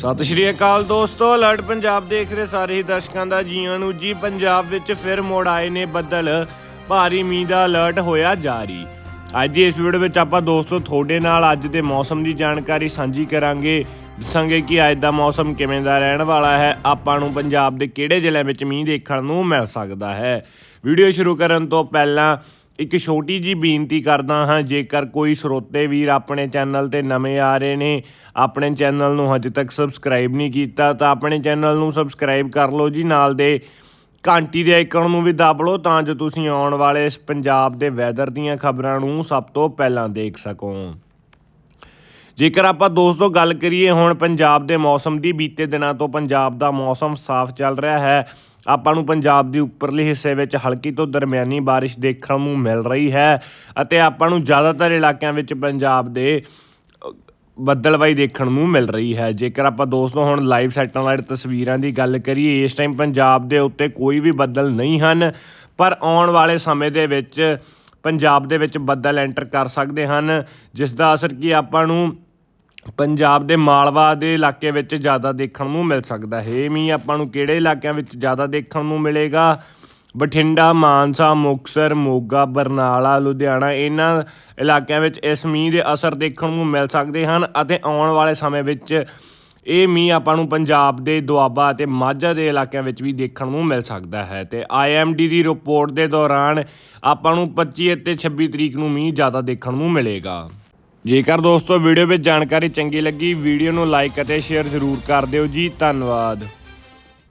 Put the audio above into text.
ਸਤਿ ਸ਼੍ਰੀ ਅਕਾਲ ਦੋਸਤੋ, ਅਲਰਟ ਪੰਜਾਬ ਦੇਖ ਰਹੇ ਸਾਰੇ ਹੀ ਦਰਸ਼ਕਾਂ ਦਾ ਜੀਆਂ ਨੂੰ ਜੀ। ਪੰਜਾਬ ਵਿੱਚ ਫਿਰ ਮੋੜ ਆਏ ਨੇ ਬੱਦਲ, ਭਾਰੀ ਮੀਂਹ ਦਾ ਅਲਰਟ ਹੋਇਆ ਜਾਰੀ। ਅੱਜ ਦੀ ਇਸ ਵੀਡੀਓ ਵਿੱਚ ਆਪਾਂ ਦੋਸਤੋ, ਤੁਹਾਡੇ ਨਾਲ ਅੱਜ ਦੇ ਮੌਸਮ ਦੀ ਜਾਣਕਾਰੀ ਸਾਂਝੀ ਕਰਾਂਗੇ। ਦੱਸਾਂਗੇ ਕਿ ਅੱਜ ਦਾ ਮੌਸਮ ਕਿਵੇਂ ਦਾ ਰਹਿਣ ਵਾਲਾ ਹੈ, ਆਪਾਂ ਨੂੰ ਪੰਜਾਬ ਦੇ ਕਿਹੜੇ ਜ਼ਿਲ੍ਹਿਆਂ ਵਿੱਚ ਮੀਂਹ ਦੇਖਣ ਨੂੰ ਮਿਲ ਸਕਦਾ ਹੈ। ਵੀਡੀਓ ਸ਼ੁਰੂ ਕਰਨ ਤੋਂ ਪਹਿਲਾਂ ਇੱਕ ਛੋਟੀ ਜੀ ਬੇਨਤੀ ਕਰਦਾ ਹਾਂ, ਜੇਕਰ ਕੋਈ ਸਰੋਤੇ ਵੀਰ ਆਪਣੇ ਚੈਨਲ ਤੇ ਨਵੇਂ ਆ ਰਹੇ ਨੇ, ਆਪਣੇ ਚੈਨਲ ਨੂੰ ਹਜੇ ਤੱਕ ਸਬਸਕ੍ਰਾਈਬ ਨਹੀਂ ਕੀਤਾ, ਤਾਂ ਆਪਣੇ ਚੈਨਲ ਨੂੰ ਸਬਸਕ੍ਰਾਈਬ ਕਰ ਲਓ ਜੀ, ਨਾਲ ਦੇ ਘੰਟੀ ਦੇ ਆਈਕਨ ਨੂੰ ਵੀ ਦਬ ਲਓ, ਤਾਂ ਜੋ ਤੁਸੀਂ ਆਉਣ ਵਾਲੇ ਇਸ ਪੰਜਾਬ ਦੇ ਵੈਦਰ ਦੀਆਂ ਖਬਰਾਂ ਨੂੰ ਸਭ ਤੋਂ ਪਹਿਲਾਂ ਦੇਖ ਸਕੋ। ਜੇਕਰ ਆਪਾਂ ਦੋਸਤੋ ਗੱਲ ਕਰੀਏ ਹੁਣ ਪੰਜਾਬ ਦੇ ਮੌਸਮ ਦੀ, ਬੀਤੇ ਦਿਨਾਂ ਤੋਂ ਪੰਜਾਬ ਦਾ ਮੌਸਮ ਸਾਫ਼ ਚੱਲ ਰਿਹਾ ਹੈ। ਆਪਾਂ ਨੂੰ ਪੰਜਾਬ ਦੇ ਉੱਪਰਲੇ ਹਿੱਸੇ ਵਿੱਚ ਹਲਕੀ ਤੋਂ ਦਰਮਿਆਨੀ ਬਾਰਿਸ਼ ਦੇਖਣ ਨੂੰ ਮਿਲ ਰਹੀ ਹੈ ਅਤੇ ਆਪਾਂ ਨੂੰ ਜ਼ਿਆਦਾਤਰ ਇਲਾਕਿਆਂ ਵਿੱਚ ਪੰਜਾਬ ਦੇ ਬੱਦਲਵਾਈ ਦੇਖਣ ਨੂੰ ਮਿਲ ਰਹੀ ਹੈ। ਜੇਕਰ ਆਪਾਂ ਦੋਸਤੋ ਹੁਣ ਲਾਈਵ ਸੈਟਲਾਈਟ ਤਸਵੀਰਾਂ ਦੀ ਗੱਲ ਕਰੀਏ, ਇਸ ਟਾਈਮ ਪੰਜਾਬ ਦੇ ਉੱਤੇ ਕੋਈ ਵੀ ਬੱਦਲ ਨਹੀਂ ਹਨ, ਪਰ ਆਉਣ ਵਾਲੇ ਸਮੇਂ ਦੇ ਵਿੱਚ ਪੰਜਾਬ ਦੇ ਵਿੱਚ ਬੱਦਲ ਐਂਟਰ ਕਰ ਸਕਦੇ ਹਨ, ਜਿਸ ਦਾ ਅਸਰ ਕੀ ਆਪਾਂ ਨੂੰ ਪੰਜਾਬ ਦੇ ਮਾਲਵਾ ਦੇ ਇਲਾਕੇ ਵਿੱਚ ਜ਼ਿਆਦਾ ਦੇਖਣ ਨੂੰ ਮਿਲ ਸਕਦਾ ਹੈ। ਇਹ ਮੀਂਹ ਆਪਾਂ ਨੂੰ ਕਿਹੜੇ ਇਲਾਕਿਆਂ ਵਿੱਚ ਜ਼ਿਆਦਾ ਦੇਖਣ ਨੂੰ ਮਿਲੇਗਾ? ਬਠਿੰਡਾ, ਮਾਨਸਾ ਮੁਕਸਰ ਮੋਗਾ, ਬਰਨਾਲਾ, ਲੁਧਿਆਣਾ, ਇਹਨਾਂ ਇਲਾਕਿਆਂ ਵਿੱਚ ਇਸ ਮੀਂਹ ਦੇ ਅਸਰ ਦੇਖਣ ਨੂੰ ਮਿਲ ਸਕਦੇ ਹਨ ਅਤੇ ਆਉਣ ਵਾਲੇ ਸਮੇਂ ਵਿੱਚ ਇਹ ਮੀਂਹ ਆਪਾਂ ਨੂੰ ਪੰਜਾਬ ਦੇ ਦੁਆਬਾ ਅਤੇ ਮਾਝਾ ਦੇ ਇਲਾਕਿਆਂ ਵਿੱਚ ਵੀ ਦੇਖਣ ਨੂੰ ਮਿਲ ਸਕਦਾ ਹੈ ਤੇ ਆਈਐਮਡੀ ਦੀ ਰਿਪੋਰਟ ਦੇ ਦੌਰਾਨ ਆਪਾਂ ਨੂੰ 25 ਅਤੇ 26 ਤਰੀਕ ਨੂੰ ਮੀਂਹ ਜ਼ਿਆਦਾ ਦੇਖਣ ਨੂੰ ਮਿਲੇਗਾ। ਜੇਕਰ ਦੋਸਤੋ ਵੀਡੀਓ ਵਿੱਚ ਜਾਣਕਾਰੀ ਚੰਗੀ ਲੱਗੀ, ਵੀਡੀਓ ਨੂੰ ਲਾਈਕ ਅਤੇ ਸ਼ੇਅਰ ਜ਼ਰੂਰ ਕਰ ਦਿਓ ਜੀ, ਧੰਨਵਾਦ।